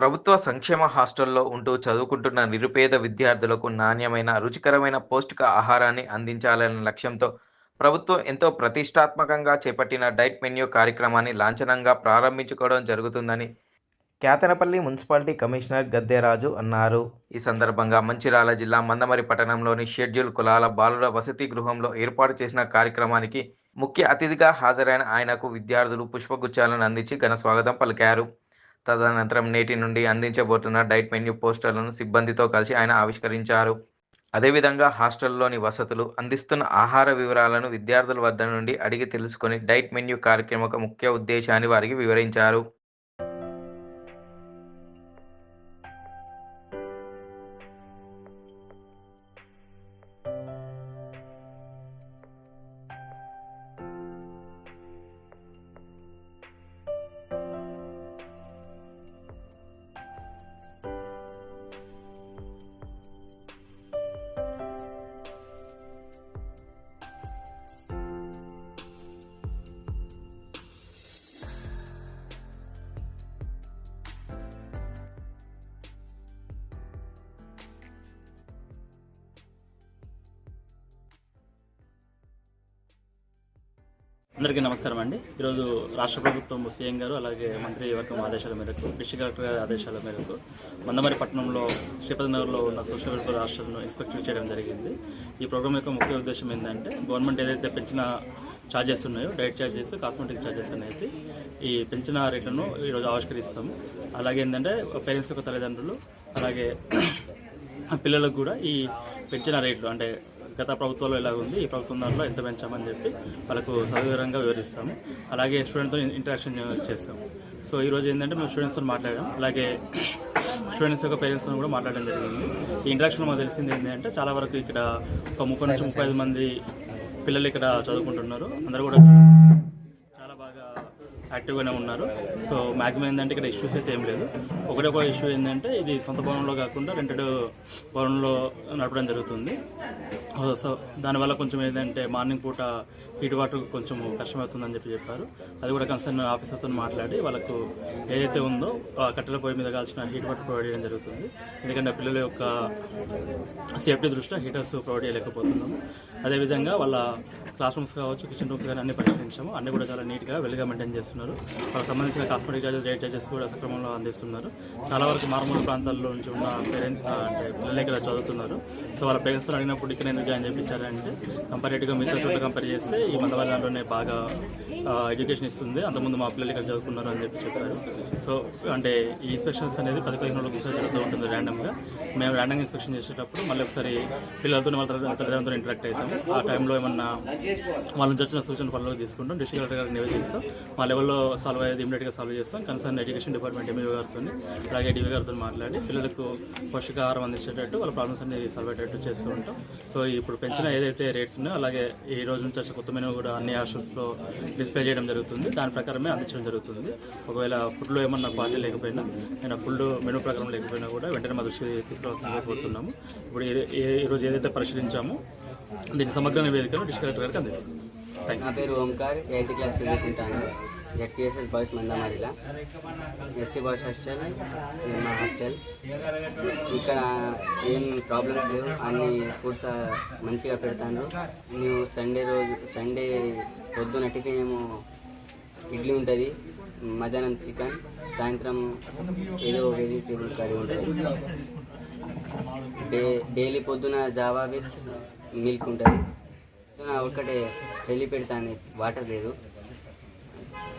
ప్రభుత్వ సంక్షేమ హాస్టల్లో ఉంటూ చదువుకుంటున్న నిరుపేద విద్యార్థులకు నాణ్యమైన, రుచికరమైన పౌష్టిక ఆహారాన్ని అందించాలనే లక్ష్యంతో ప్రభుత్వం ఎంతో ప్రతిష్టాత్మకంగా చేపట్టిన డైట్ మెన్యూ కార్యక్రమాన్ని లాంఛనంగా ప్రారంభించుకోవడం జరుగుతుందని కేతనపల్లి మున్సిపాలిటీ కమిషనర్ గద్దెరాజు అన్నారు. ఈ సందర్భంగా మంచిర్యాల జిల్లా మందమరి పట్టణంలోని షెడ్యూల్ కులాల బాలుర వసతి గృహంలో ఏర్పాటు చేసిన కార్యక్రమానికి ముఖ్య అతిథిగా హాజరైన ఆయనకు విద్యార్థులు పుష్పగుచ్చాలను అందించి ఘన స్వాగతం పలికారు. తదనంతరం నేటి నుండి అందించబోతున్న డైట్ మెన్యూ పోస్టర్లను సిబ్బందితో కలిసి ఆయన ఆవిష్కరించారు. అదేవిధంగా హాస్టల్లోని వసతులు, అందిస్తున్న ఆహార వివరాలను విద్యార్థుల వద్ద నుండి అడిగి తెలుసుకొని డైట్ మెన్యూ కార్యక్రమం ముఖ్య ఉద్దేశాన్ని వారికి వివరించారు. అందరికీ నమస్కారం అండి. ఈరోజు రాష్ట్ర ప్రభుత్వం సీఎం గారు అలాగే మంత్రి వర్గం ఆదేశాల మేరకు డిస్ట్రిక్ట్ కలెక్టర్ గారి ఆదేశాల మేరకు మందమరి పట్టణంలో శ్రీపతినగర్లో ఉన్న సోషల్ వెల్ఫేర్ హాస్టల్ను ఇన్స్పెక్షన్ చేయడం జరిగింది. ఈ ప్రోగ్రామ్ యొక్క ముఖ్య ఉద్దేశం ఏంటంటే గవర్నమెంట్ ఏదైతే పెంచిన ఛార్జెస్ ఉన్నాయో డైట్ ఛార్జెస్ కాస్మెటిక్ ఛార్జెస్ అనేది ఈ పెంచిన రేట్లను ఈరోజు ఆవిష్కరిస్తాము. అలాగే ఏంటంటే పేరెంట్స్ యొక్క తల్లిదండ్రులు అలాగే పిల్లలకు కూడా ఈ పెంచిన రేట్లు అంటే గత ప్రభుత్వంలో ఎలా ఉంది. ఈ ప్రభుత్వం దాంట్లో ఎంత పెంచామని చెప్పి వాళ్ళకు సవివరంగా వివరిస్తాము. అలాగే స్టూడెంట్తో ఇంటరాక్షన్ చేస్తాము. సో ఈరోజు ఏంటంటే మేము స్టూడెంట్స్తో మాట్లాడాం. అలాగే స్టూడెంట్స్ యొక్క పేరెంట్స్తో కూడా మాట్లాడడం జరిగింది. ఈ ఇంటరాక్షన్ మాకు తెలిసింది ఏంటంటే చాలా వరకు ఇక్కడ ఒక ముప్పై నుంచి ముప్పై ఐదు మంది పిల్లలు ఇక్కడ చదువుకుంటున్నారు. అందరూ కూడా యాక్టివ్గానే ఉన్నారు. సో మ్యాక్సిమం ఏంటంటే ఇక్కడ ఇష్యూస్ అయితే ఏం లేదు. ఒకటే ఒక ఇష్యూ ఏంటంటే ఇది సొంత భవనంలో కాకుండా రెంటెడ్ భవనంలో నడపడం జరుగుతుంది. సో దానివల్ల కొంచెం ఏంటంటే మార్నింగ్ పూట హీట్ వాటర్ కొంచెం కష్టమవుతుందని చెప్పి చెప్పారు. అది కూడా కన్సర్న్ ఆఫీసర్తో మాట్లాడి వాళ్ళకు ఏదైతే ఉందో కట్టెల పొయ్యి మీద కాల్చిన హీట్ వాటర్ ప్రొవైడ్ చేయడం జరుగుతుంది. ఎందుకంటే పిల్లల యొక్క సేఫ్టీ దృష్ట్యా హీటర్స్ ప్రొవైడ్ చేయలేకపోతున్నాము. అదేవిధంగా వాళ్ళ క్లాస్ రూమ్స్ కావచ్చు కిచెన్ రూమ్స్ కానీ అన్ని పరిష్కరించాము అన్ని కూడా చాలా నీట్గా వెల్గా మెయింటైన్ చేస్తున్నారు. వాళ్ళకి సంబంధించిన కాస్మెటిక్ చార్జెస్ రేట్ చార్జెస్ కూడా సక్రమంలో అందిస్తున్నారు. చాలా వరకు మారుమూల ప్రాంతాల్లో నుంచి ఉన్న పేరెంట్స్ అంటే పిల్లలు ఇక్కడ చదువుతున్నారు. సో వాళ్ళ పేరెంట్స్తో అడిగినప్పుడు ఇక్కడ ఎందుకు జాయిన్ చేయించారంటే కంపారేటివ్గా మిగతా చోట్ల కంపేర్ చేస్తే ఈ మందవల్లంలోనే బాగా ఎడ్యుకేషన్ ఇస్తుంది. అంతకుముందు మా పిల్లలు ఇక్కడ చదువుకున్నారు అని చెప్పి చెప్పారు. సో అంటే ఈ ఇన్స్పెక్షన్స్ అనేది పది పదిహేను రోజులకు ఒకసారి జరుగుతూ ఉంటుంది ర్యాండమ్గా మేము ర్యాండమ్గా ఇన్స్పెక్షన్ చేసేటప్పుడు మళ్ళీ ఒకసారి పిల్లలతో వాళ్ళ తల్లిదండ్రులతో ఇంటరాక్ట్ అవుతాం. ఆ టైంలో ఏమన్నా వాళ్ళ నుంచి వచ్చిన సూచన పనులు తీసుకుంటాం. డిస్ట్రిక్ట్ కలెక్టర్ గారికి నివేదిస్తాం మా లెవెల్లో సాల్వ్ అయ్యేది ఇమీడియట్గా సాల్వ్ చేస్తాం. కన్సర్న్ ఎడ్యుకేషన్ డిపార్ట్మెంట్ ఎంఏ గారితో అలాగే డివి గారితో మాట్లాడి పిల్లలకు పోషకాహారం అందించేటట్టు వాళ్ళ ప్రాబ్లమ్స్ అన్ని సాల్వ్ అయ్యేటట్టు చేస్తూ ఉంటాం. సో ఇప్పుడు పెంచిన ఏదైతే రేట్స్ ఉన్నాయో అలాగే ఈ రోజు నుంచి వచ్చే కొత్త మెనూ కూడా అన్ని హాస్టల్స్లో డిస్ప్లే చేయడం జరుగుతుంది. దాని ప్రకారమే అందించడం జరుగుతుంది. ఒకవేళ ఫుడ్లో ఏమన్నా క్వాలిటీ లేకపోయినా నేను ఫుడ్ మెనూ ప్రకారం లేకపోయినా కూడా వెంటనే మా దృష్టి తీసుకురావాల్సిందిగా కోరుతున్నాము. ఇప్పుడు ఏ- రోజు ఈరోజు ఏదైతే పరిశీలించామో దీని సమగ్ర నివేదికను డిస్ట్రిక్ట్ కలెక్టర్ గారికి అందిస్తాం నా పేరు ఓంకార్ ఎయిత్ క్లాస్ చదువుకుంటాను. జెడ్పిఎస్ఎస్ బాయ్స్ మందమారిలా. ఎస్సీ బాయ్స్ హాస్టల్ మా హాస్టల్. ఇక్కడ ఏం ప్రాబ్లమ్స్ లేవు. అన్ని ఫుడ్స్ మంచిగా పెడతాను మేము సండే రోజు సండే పొద్దున టిఫిన్ ఏమో ఇడ్లీ ఉంటుంది మధ్యాహ్నం చికెన్ సాయంత్రం ఏదో వెజిటేబుల్ కర్రీ ఉంటుంది. డే డైలీ పొద్దున జావా విత్ మిల్క్ ఉంటుంది పొద్దున ఒకటే చలి పెడతాను వాటర్ లేదు.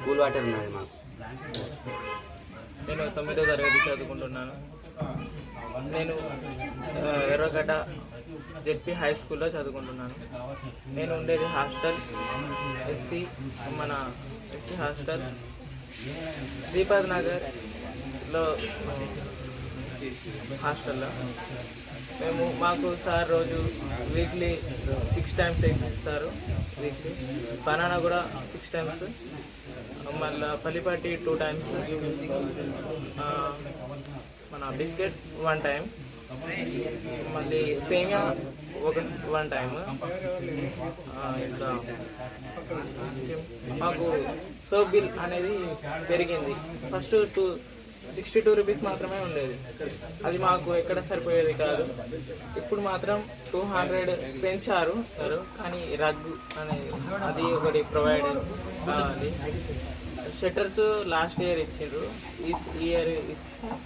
కూల్ వాటర్ ఉన్నది మాకు. నేను తొమ్మిదో తరగతి చదువుకుంటున్నాను. నేను ఎర్రగడ్డ జెడ్పీ హై స్కూల్లో చదువుకుంటున్నాను. నేను ఉండేది హాస్టల్ ఎస్సీ మన ఎస్సీ హాస్టల్ శ్రీపద్ నగర్లో హాస్టల్లో. మేము మాకు సార్ రోజు వీక్లీ సిక్స్ టైమ్స్ ఇస్తారు వీక్లీ బనానా కూడా సిక్స్ టైమ్స్ మళ్ళీ పల్లిపాటి టూ టైమ్స్ మన బిస్కెట్ వన్ టైం మళ్ళీ సేమియా ఒక వన్ టైమ్ ఇంకా మాకు సోప్ బిల్ అనేది పెరిగింది. First two sixty two rupees మాత్రమే ఉండేది. అది మాకు ఎక్కడ సరిపోయేది కాదు. ఇప్పుడు మాత్రం టూ హండ్రెడ్ పెంచారు సారు. కానీ రగ్గు అనేది అది ఒకటి ప్రొవైడ్ కావాలి షట్టర్స్ లాస్ట్ ఇయర్ ఇచ్చారు ఈ ఇయర్ ఇస్తాం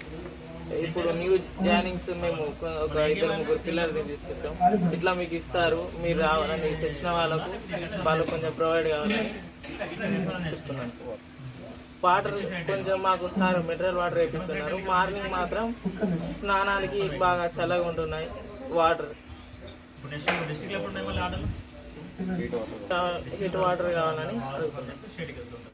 ఇప్పుడు న్యూ జాయినింగ్స్ మేము ఒక ఒక ఇద్దరు ముగ్గురు పిల్లల్ని తీసుకుంటాం ఇట్లా మీకు ఇస్తారు. మీరు రావాలని తెచ్చిన వాళ్ళకు వాళ్ళు కొంచెం ప్రొవైడ్ కావాలని. చెప్తున్నాను వాటర్ కొంచెం మాకు సార్ మినరల్ వాటర్ వేపిస్తున్నారు. మార్నింగ్ మాత్రం స్నానానికి బాగా చల్లగా ఉంటున్నాయి వాటర్. హీట్ వాటర్ కావాలని అడుగుతున్నాను.